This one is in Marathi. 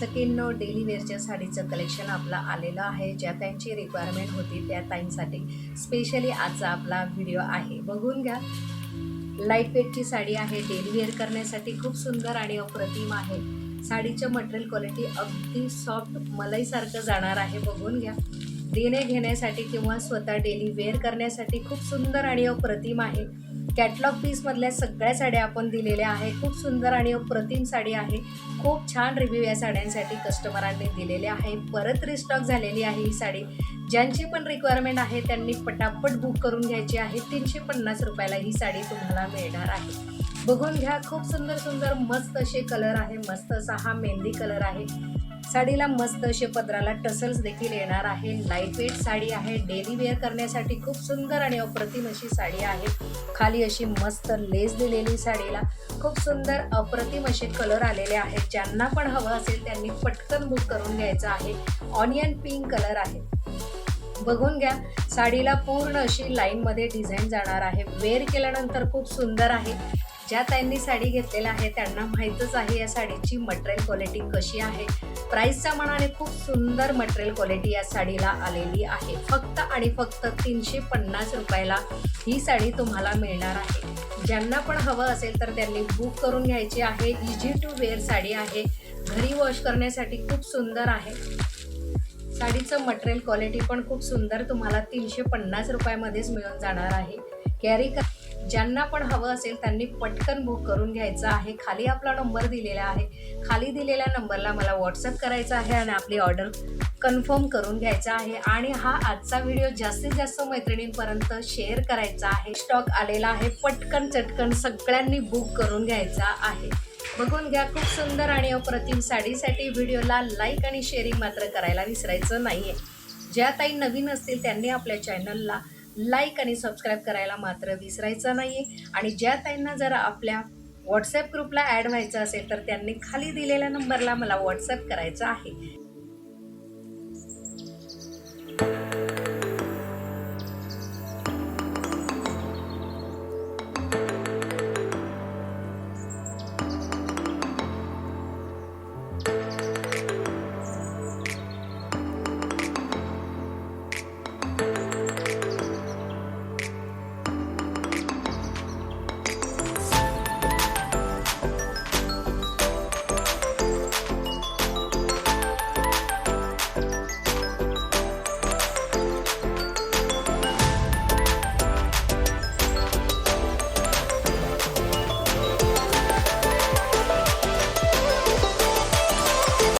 सकिनो डेली वेअरच्या साडीचं कलेक्शन आपलं आलेलं आहे. ज्या त्यांची रिक्वायरमेंट होती त्या ताईंसाठी स्पेशली आजचा आपला व्हिडिओ आहे. बघून घ्या. लाइट वेटची साडी आहे. डेली वेअर करण्यासाठी खूप सुंदर आणि अप्रतिम आहे. साडीचं मटेरियल क्वालिटी अगदी सॉफ्ट मलईसारखं जाणार आहे. बघून घ्या. देणे घेण्यासाठी किंवा स्वतः डेली वेअर करण्यासाठी खूप सुंदर आणि अप्रतिम आहे. कॅटलॉग पीसमधल्या सगळ्या साड्या आपण दिलेल्या आहे खूप सुंदर आणि अप्रतिम साडी आहे. खूप छान रिव्ह्यू या साड्यांसाठी कस्टमरांनी दिलेले आहे. परत रिस्टॉक झालेली आहे ही साडी. ज्यांची पण रिक्वायरमेंट आहे त्यांनी पटापट बुक करून घ्यायची आहे. तीनशे पन्नास रुपयाला ही साडी तुम्हाला मिळणार आहे. बघून घ्या खूप सुंदर सुंदर मस्त असे कलर आहे. मस्त असा हा मेहंदी कलर आहे. साडीला मस्त असे पदराला टसल्स देखील येणार आहे. लाइट वेट साडी आहे. डेली वेअर करण्यासाठी खूप सुंदर आणि अप्रतिम अशी साडी आहे. खाली अशी मस्त लेस दिलेली साडीला. खूप सुंदर अप्रतिम असे कलर आलेले आहेत. ज्यांना पण हवं असेल त्यांनी पटकन बुक करून घ्यायचं आहे. ऑनियन पिंक कलर आहे. बघून घ्या. साडीला पूर्ण अशी लाईनमध्ये डिझाईन जाणार आहे. वेअर केल्यानंतर खूप सुंदर आहे. ज्या ताईंनी साडी घेतलेल्या आहे त्यांना माहीतच आहे या साडीची मटेरियल क्वालिटी कशी आहे. प्राईसच्या मनाने खूप सुंदर मटेरियल क्वालिटी या साडीला आलेली आहे. फक्त आणि फक्त तीनशे पन्नास रुपयाला ही साडी तुम्हाला मिळणार आहे. ज्यांना पण हवं असेल तर त्यांनी बुक करून घ्यायची आहे. इझी टू वेअर साडी आहे. घरी वॉश करण्यासाठी खूप सुंदर आहे. साडीचं मटेरियल क्वालिटी पण खूप सुंदर तुम्हाला तीनशे पन्नास रुपयामध्येच मिळून जाणार आहे. कॅरी कर ज्यांना पण हवं असेल त्यांनी पटकन बुक करून घ्यायचं आहे. खाली आपला नंबर दिलेला आहे. खाली दिलेल्या नंबरला मला व्हॉट्सअप करायचा आहे आणि आपली ऑर्डर कन्फर्म करून घ्यायचा आहे. आणि हा आजचा व्हिडिओ जास्तीत जास्त मैत्रिणींपर्यंत शेअर करायचा आहे. स्टॉक आलेला आहे. पटकन चटकन सगळ्यांनी बुक करून घ्यायचा आहे. बघून घ्या खूप सुंदर आणि अप्रतिम साडीसाठी व्हिडिओला लाईक आणि शेअरिंग मात्र करायला विसरायचं नाही आहे ज्या ताई नवीन असतील त्यांनी आपल्या चॅनलला लाईक आणि सबस्क्राईब करायला मात्र विसरायचं नाही आहे आणि ज्या ताईंना जर आपल्या व्हॉट्सॲप ग्रुपला ॲड व्हायचं असेल तर त्यांनी खाली दिलेल्या नंबरला मला व्हॉट्सअप करायचं आहे.